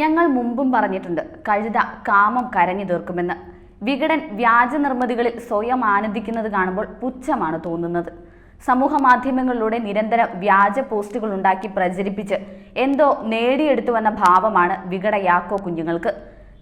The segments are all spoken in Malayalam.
ഞങ്ങൾ മുമ്പും പറഞ്ഞിട്ടുണ്ട് കഴുത കാമം കരഞ്ഞു തീർക്കുമെന്ന്. വികടൻ വ്യാജ നിർമ്മിതികളിൽ സ്വയം ആനന്ദിക്കുന്നത് കാണുമ്പോൾ പുച്ഛമാണ് തോന്നുന്നത്. സമൂഹ മാധ്യമങ്ങളിലൂടെ നിരന്തരം വ്യാജ പോസ്റ്റുകൾ ഉണ്ടാക്കി പ്രചരിപ്പിച്ച് എന്തോ നേടിയെടുത്തുവെന്ന ഭാവമാണ് വികട യാക്കോ കുഞ്ഞുങ്ങൾക്ക്.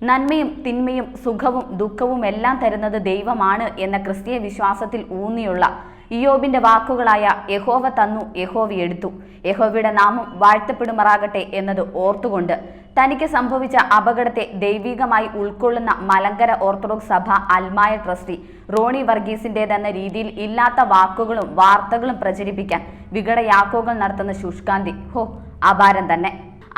നന്മയും തിന്മയും സുഖവും ദുഃഖവും എല്ലാം തരുന്നത് ദൈവമാണ് എന്ന ക്രിസ്തീയ വിശ്വാസത്തിൽ ഊന്നിയുള്ള ഇയോബിന്റെ വാക്കുകളായ യഹോവ തന്നു യഹോവി എടുത്തു. യഹോവയുടെ നാമം വാഴ്ത്തപ്പെടുമാറാകട്ടെ എന്നത് ഓർത്തുകൊണ്ട് തനിക്ക് സംഭവിച്ച അപകടത്തെ ദൈവികമായി ഉൾക്കൊള്ളുന്ന മലങ്കര ഓർത്തഡോക്സ് സഭ അൽമായ ട്രസ്റ്റി റോണി വർഗീസിന്റേതെന്ന രീതിയിൽ ഇല്ലാത്ത വാക്കുകളും വാർത്തകളും പ്രചരിപ്പിക്കാൻ വികട യാക്കോകൾ നടത്തുന്ന ശുഷ്കാന്തി ഹോ അപാരം തന്നെ.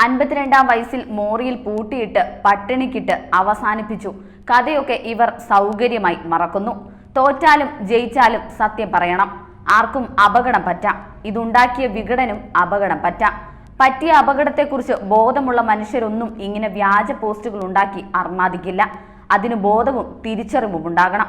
അൻപത്തിരണ്ടാം വയസ്സിൽ മോറിയിൽ പൂട്ടിയിട്ട് പട്ടിണിക്കിട്ട് അവസാനിപ്പിച്ചു. കഥയൊക്കെ ഇവർ സൗകര്യമായി മറക്കുന്നു. തോറ്റാലും ജയിച്ചാലും സത്യം പറയണം. ആർക്കും അപകടം പറ്റാം. ഇതുണ്ടാക്കിയ വികടനും അപകടം പറ്റാം. പറ്റിയ അപകടത്തെക്കുറിച്ച് ബോധമുള്ള മനുഷ്യരൊന്നും ഇങ്ങനെ വ്യാജ പോസ്റ്റുകൾ ഉണ്ടാക്കി അർമാദിക്കില്ല. അതിന് ബോധവും തിരിച്ചറിവും ഉണ്ടാകണം.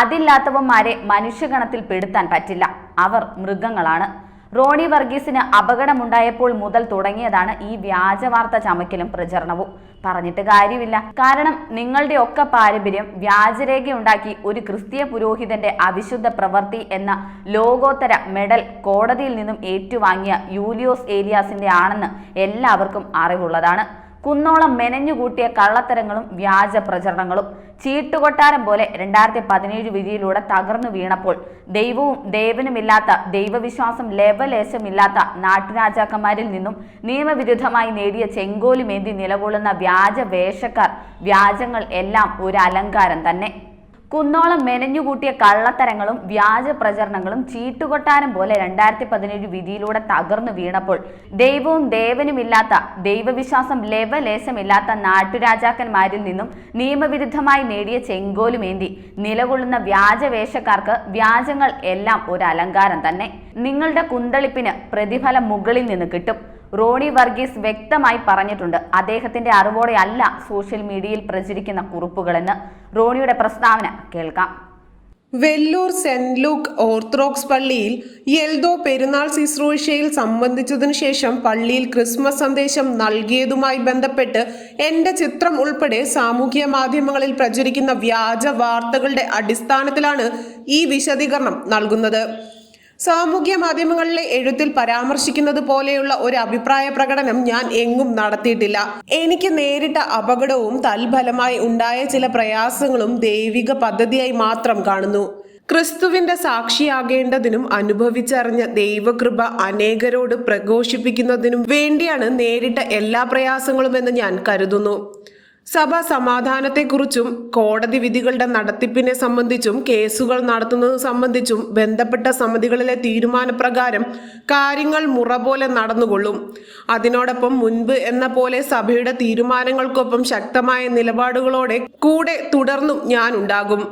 അതില്ലാത്തവന്മാരെ മനുഷ്യഗണത്തിൽ പെടുത്താൻ പറ്റില്ല. അവർ മൃഗങ്ങളാണ്. റോണി വർഗീസിന് അപകടമുണ്ടായപ്പോൾ മുതൽ തുടങ്ങിയതാണ് ഈ വ്യാജ വാർത്ത ചമക്കലും പ്രചരണവും. പറഞ്ഞിട്ട് കാര്യമില്ല. കാരണം നിങ്ങളുടെ ഒക്കെ പാരമ്പര്യം വ്യാജരേഖയുണ്ടാക്കി ഒരു ക്രിസ്തീയ പുരോഹിതന്റെ അവിശുദ്ധ പ്രവൃത്തി എന്ന ലോകോത്തര മെഡൽ കോടതിയിൽ നിന്നും ഏറ്റുവാങ്ങിയ യൂലിയോസ് ഏലിയാസിന്റെ ആണെന്ന് എല്ലാവർക്കും അറിവുള്ളതാണ്. കുന്നോളം മെനഞ്ഞുകൂട്ടിയ കള്ളത്തരങ്ങളും വ്യാജ പ്രചരണങ്ങളും. ചീട്ടുകൊട്ടാരം പോലെ രണ്ടായിരത്തി പതിനേഴ് വിധിയിലൂടെ തകർന്നു വീണപ്പോൾ ദൈവവും ദേവനുമില്ലാത്ത ദൈവവിശ്വാസം ലെവലേശമില്ലാത്ത നാട്ടുരാജാക്കന്മാരിൽ നിന്നും നിയമവിരുദ്ധമായി നേടിയ ചെങ്കോലുമേന്തി നിലകൊള്ളുന്ന വ്യാജ വേഷക്കാർ വ്യാജങ്ങൾ എല്ലാം ഒരു അലങ്കാരം തന്നെ. കുന്നോളം മെനഞ്ഞുകൂട്ടിയ കള്ളത്തരങ്ങളും വ്യാജ പ്രചരണങ്ങളും ചീട്ടുകൊട്ടാരം പോലെ രണ്ടായിരത്തി പതിനേഴ് വിധിയിലൂടെ തകർന്നു വീണപ്പോൾ ദൈവവും ദേവനുമില്ലാത്ത ദൈവവിശ്വാസം ലെവലേശമില്ലാത്ത നാട്ടുരാജാക്കന്മാരിൽ നിന്നും നിയമവിരുദ്ധമായി നേടിയ ചെങ്കോലുമേന്തി നിലകൊള്ളുന്ന വ്യാജവേഷക്കാർക്ക് വ്യാജങ്ങൾ എല്ലാം ഒരു അലങ്കാരം തന്നെ. നിങ്ങളുടെ കുന്തളിപ്പിന് പ്രതിഫലം മുകളിൽ നിന്ന് കിട്ടും. റോണി വർഗീസ് വ്യക്തമായി പറഞ്ഞിട്ടുണ്ട്. അദ്ദേഹത്തിന്റെ അറിവോടെ അല്ല സോഷ്യൽ മീഡിയയിൽ പ്രചരിക്കുന്ന കുറിപ്പുകളെന്ന്. റോണിയുടെ പ്രസ്താവന കേൾക്കാം. വെല്ലൂർ സെന്റ് ലൂക്ക് ഓർത്തഡോക്സ് പള്ളിയിൽ എൽദോ പെരുന്നാൾ ശുശ്രൂഷയിൽ സംബന്ധിച്ചതിനു ശേഷം പള്ളിയിൽ ക്രിസ്മസ് സന്ദേശം നൽകിയതുമായി ബന്ധപ്പെട്ട് എന്റെ ചിത്രം ഉൾപ്പെടെ സാമൂഹ്യ മാധ്യമങ്ങളിൽ പ്രചരിക്കുന്ന വ്യാജ വാർത്തകളുടെ അടിസ്ഥാനത്തിലാണ് ഈ വിശദീകരണം നൽകുന്നത്. സാമൂഹ്യ മാധ്യമങ്ങളിലെ എഴുത്തിൽ പരാമർശിക്കുന്നത് പോലെയുള്ള ഒരു അഭിപ്രായ പ്രകടനം ഞാൻ എങ്ങും നടത്തിയിട്ടില്ല. എനിക്ക് നേരിട്ട അപകടവും തൽഫലമായി ഉണ്ടായ ചില പ്രയാസങ്ങളും ദൈവിക പദ്ധതിയായി മാത്രം കാണുന്നു. ക്രിസ്തുവിന്റെ സാക്ഷിയാകേണ്ടതിനും അനുഭവിച്ചറിഞ്ഞ ദൈവകൃപ അനേകരോട് പ്രഘോഷിപ്പിക്കുന്നതിനും വേണ്ടിയാണ് നേരിട്ട എല്ലാ പ്രയാസങ്ങളുമെന്ന് ഞാൻ കരുതുന്നു. സഭ സമാധാനത്തെക്കുറിച്ചും കോടതി വിധികളുടെ നടത്തിപ്പിനെ സംബന്ധിച്ചും കേസുകൾ നടത്തുന്നത് സംബന്ധിച്ചും ബന്ധപ്പെട്ട സമിതികളിലെ തീരുമാനപ്രകാരം കാര്യങ്ങൾ മുറ പോലെ നടന്നുകൊള്ളും. അതിനോടൊപ്പം മുൻപ് എന്ന പോലെ സഭയുടെ തീരുമാനങ്ങൾക്കൊപ്പം ശക്തമായ നിലപാടുകളോടെ കൂടെ തുടർന്നും ഞാൻ ഉണ്ടാകും.